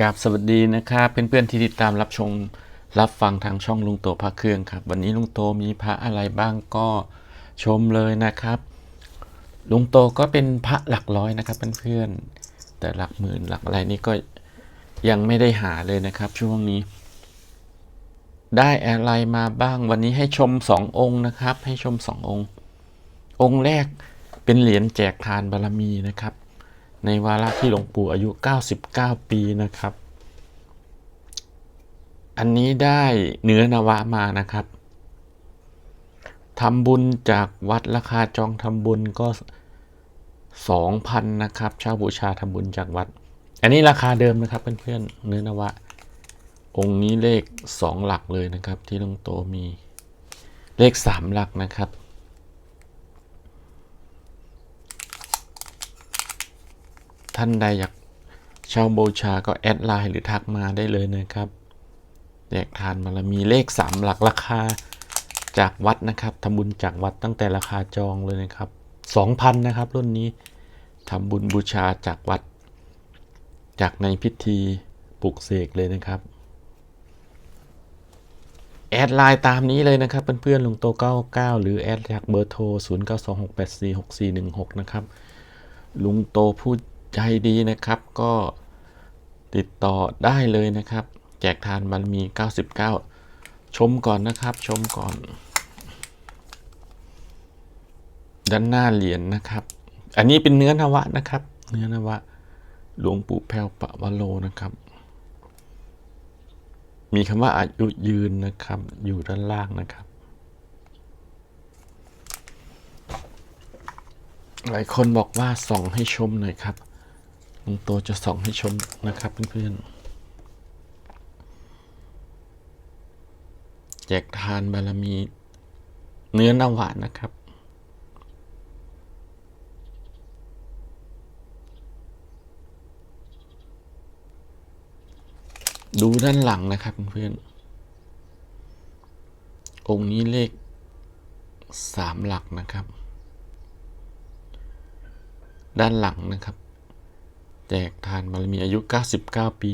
กราบสวัสดีนะครับเพื่อนๆที่ติดตามรับชมรับฟังทางช่องลุงโตพระเครื่องครับ วันนี้ลุงโตมีพระอะไรบ้างก็ชมเลยนะครับ ลุงโตก็เป็นพระหลักร้อยนะครับเพื่อนๆแต่หลักหมื่นหลักอะไรนี่ก็ยังไม่ได้หาเลยนะครับ ช่วงนี้ ได้อะไรมาบ้างวันนี้ให้ชมสององค์นะครับ ให้ชมสององค์ องค์แรกเป็นเหรียญแจกทานบารมีนะครับ ในวาระที่หลวงปู่อายุ 99 ปีนะครับ อันนี้ได้เนื้อนวะมานะครับทำบุญจากวัดราคาจองทำบุญก็2,000นะครับช่าบูชาทำบุญจากวัด อันนี้ราคาเดิมนะครับเพื่อนๆเนื้อนวะ องค์นี้เลข 2 หลักเลยนะครับที่หลวงโตมีเลข 3 หลักนะครับ ท่านใดอยากเช่าบูชาก็แอดไลน์หรือทักมาได้เลยนะครับแจกทานมาแล้วมีเลข 3 หลักราคาจากวัดนะครับทำบุญจากวัดตั้งแต่ราคาจองเลยนะครับ 2,000 นะครับ รุ่นนี้ทำบุญบูชาจากวัด จากในพิธีปลุกเสกเลยนะครับ แอดไลน์ตามนี้เลยนะครับเพื่อนๆลงโต99 หรือแอดจากเบอร์โทร 0926846416 นะครับ ลุงโตพูด ใจดีนะครับ ก็ติดต่อได้เลยนะครับ แจกทานบารมี 99 ชมก่อนนะครับ ชมก่อน ด้านหน้าเหรียญนะครับ อันนี้เป็นเนื้อนวะนะครับ เนื้อนวะหลวงปู่แพ้วปะวะโลนะครับ มีคำว่าอายุยืนนะครับ อยู่ด้านล่างนะครับหลายคนบอกว่าส่องให้ชมหน่อยครับ ลุงโตจะส่องให้ชมนะครับเพื่อนๆแจกทานบารมี เนื้อนวะนะครับ ดูด้านหลังนะครับเพื่อนๆองค์นี้เลขสามหลักนะครับ ด้านหลังนะครับ แจกทานบารมีอายุ 99 ปี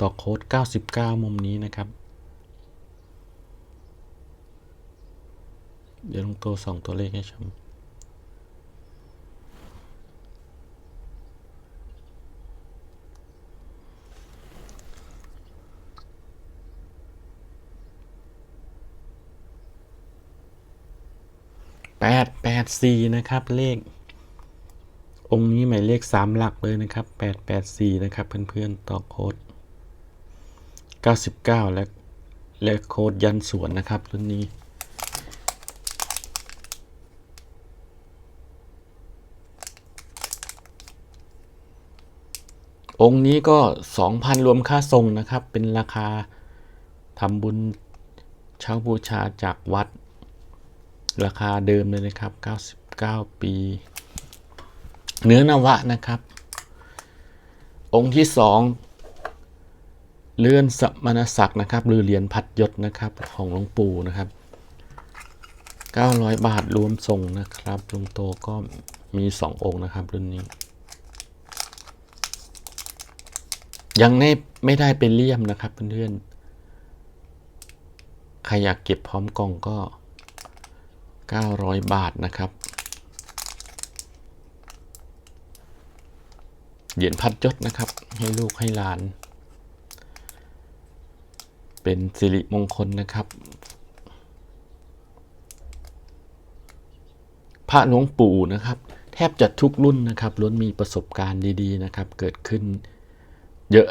ต่อโค้ด 99 มุมนี้นะครับ เดี๋ยวลงตัวสองตัวเลขให้ชมแปดแปดสี่นะครับ เลข องค์นี้หมายเลขสามหลักเลยนะครับแปดแปดสี่นะครับ เพื่อนๆ ต่อโค้ดเก้าสิบเก้าและและโค้ดยันสวนนะครับรุ่นนี้ องค์นี้ก็สองพันรวมค่าส่งนะครับ เป็นราคาทำบุญเช่าบูชาจากวัด ราคาเดิมเลยนะครับ 99 ปี เนื้อนวะนะครับ องค์ที่สองเลื่อนสมณศักดิ์นะครับ หรือเหรียญพัดยศนะครับของหลวงปู่นะครับ 900 บาทรวมส่งนะครับลวงโตก็มี 2 องค์นะครับรุ่นนี้ ยังไม่ไม่ได้เป็นเลี่ยมนะครับเพื่อนๆใครอยากเก็บพร้อมกล่องก็ 900 บาทนะครับ เหรียญพัดยศนะครับ ให้ลูกให้หลาน เป็นสิริมงคลนะครับ พระหลวงปู่นะครับ แทบจะทุกรุ่นนะครับล้วนมีประสบการณ์ดีๆนะครับ เกิดขึ้นเยอะ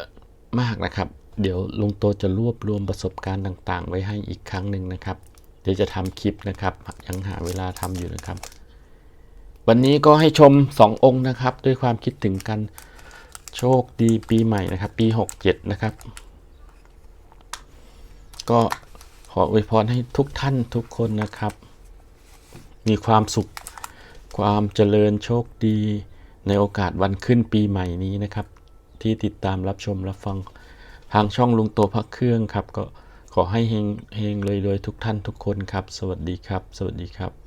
มากนะครับ เดี๋ยวลุงโตจะรวบรวมประสบการณ์ต่าง ๆ ไว้ให้อีกครั้งหนึ่งนะครับ เดี๋ยวจะทำคลิปนะครับ ยังหาเวลาทำอยู่นะครับวันนี้ก็ให้ชม 2 องค์นะครับ ด้วยความคิดถึงกัน โชคดีปีใหม่นะครับ ปี 67 นะครับ ก็ขออวยพรให้ทุกท่านทุกคนนะครับ มีความสุขความเจริญโชคดีในโอกาสวันขึ้นปีใหม่นี้นะครับ ที่ติดตามรับชมรับฟังทางช่องลุงโตพักเครื่องครับ ก็ขอให้เฮงเฮงเลยๆทุกท่านทุกคนครับ สวัสดีครับ สวัสดีครับ